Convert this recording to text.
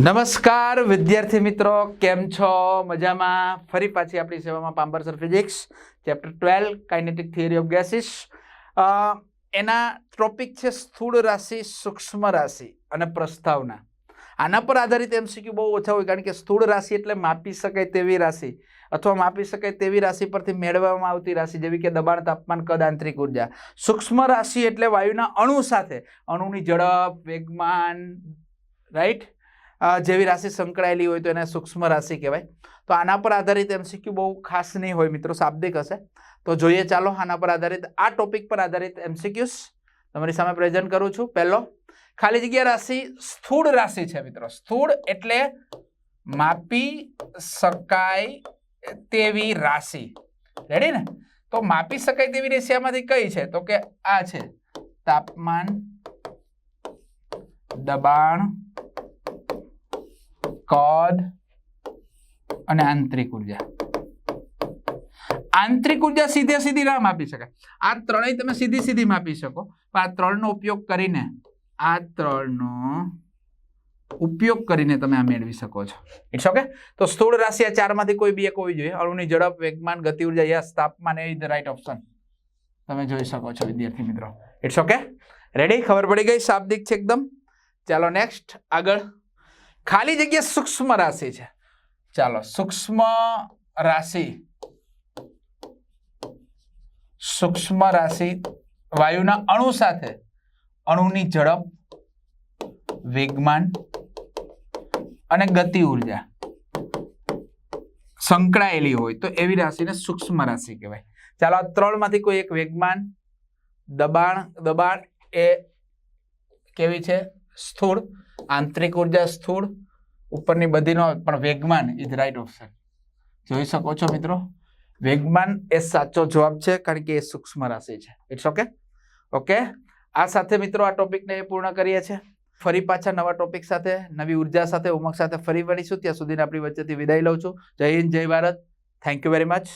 નમસ્કાર, વિદ્યાર્થી મિત્રો, કેમ છો? મજામાં? ફરી પાછી આપણી સેવામાં પાંબર sir physics, chapter twelve, kinetic theory of gases. એના ટોપિક છે સ્થૂળ રાશિ, સૂક્ષ્મ રાશિ અને પ્રસ્તાવના. આના પર આધારિત એમસીક્યુ બહુ ઓછા હોય, કારણ કે સ્થૂળ રાશિ એટલે માપી શકાય તેવી રાશિ અથવા માપી શકાય તેવી રાશિ પરથી મેળવવામાં આવતી રાશિ, જેવી કે દબાણ, તાપમાન, કદ, આંતરિક ઊર્જા. સૂક્ષ્મ રાશિ એટલે વાયુના અણુ સાથે. અણુની ઝડપ, વેગમાન રાઈટ જેવી રાશિ સંકળાયેલી હોય તો એને સૂક્ષ્મ રાશિ કહેવાય. તો આના પર આધારિત એમસીક્યુ બહુ ખાસ નહીં હોય મિત્રો, શાબ્દિક હશે. તો જોઈએ ચાલો આના પર આધારિત, આ ટોપિક પર આધારિત એમસીક્યુસ તમારી સામે પ્રેઝન્ટ કરું છું. પહેલો, ખાલી જગ્યા રાશિ સ્થૂળ રાશિ છે મિત્રો. સ્થૂળ એટલે માપી શકાય તેવી રાશિ. રેડી ને? તો માપી શકાય તેવી રાશિ આમાંથી કઈ છે? તો કે આ છે, તાપમાન, દબાણ કદ અને આંતરિક ઊર્જા. આંતરિક ઊર્જા સીધે સીધી ના માપી શકાય. આ ત્રણેય તમે સીધી સીધી માપી શકો. પણ આ ત્રણનો ઉપયોગ કરીને, આ ત્રણનો ઉપયોગ કરીને તમે આ મેળવી શકો છો. ઇટ્સ ઓકે તો સ્થૂળ રાશિ આ ચારમાંથી કોઈ બી એક હોવી જોઈએ. અણુની ઝડપ, વેગમાન, ગતિ ઊર્જા યસ, તાપમાન એ ધ રાઈટ ઓપ્શન તમે જોઈ શકો છો, વિદ્યાર્થી મિત્રો. ઇટ્સ ઓકે રેડી ખબર પડી ગઈ? શાબ્દિક છે એકદમ. ચાલો નેક્સ્ટ આગળ. ખાલી જગ્યા સૂક્ષ્મ રાશિ છે. ચાલો, સૂક્ષ્મ રાશિ. સૂક્ષ્મ રાશિ વાયુના અણુ સાથે. અણુની ઝડપ, વેગમાન અને ગતિ ઊર્જા. સંકળાયેલી હોય તો એવી રાશિને સૂક્ષ્મ રાશિ કહેવાય. ચાલો, આ ત્રણમાંથી કોઈ એક વેગમાન, દબાણ દબાણ એ કેવી છે? સ્થૂળ. આંતરિક ઊર્જા સ્થૂળ, ઉપરની બધીનો પણ વેગમાન ઇઝ રાઈટ ઓપ્શન જોઈ શકો છો મિત્રો? વેગમાન એ સાચો જવાબ છે, કારણ કે એ સૂક્ષ્મ રાશિ છે. ઇટ્સ ઓકે ઓકે આ સાથે મિત્રો આ ટોપિકને એ પૂર્ણ કરીએ છીએ. ફરી પાછા નવા ટોપિક સાથે, નવી ઊર્જા સાથે, ઉમંગ સાથે ફરી વળીશું. ત્યાં સુધીને આપણી વચ્ચેથી વિદાય લઉં છું. જય હિન્દ, જય Bharat. Thank you very much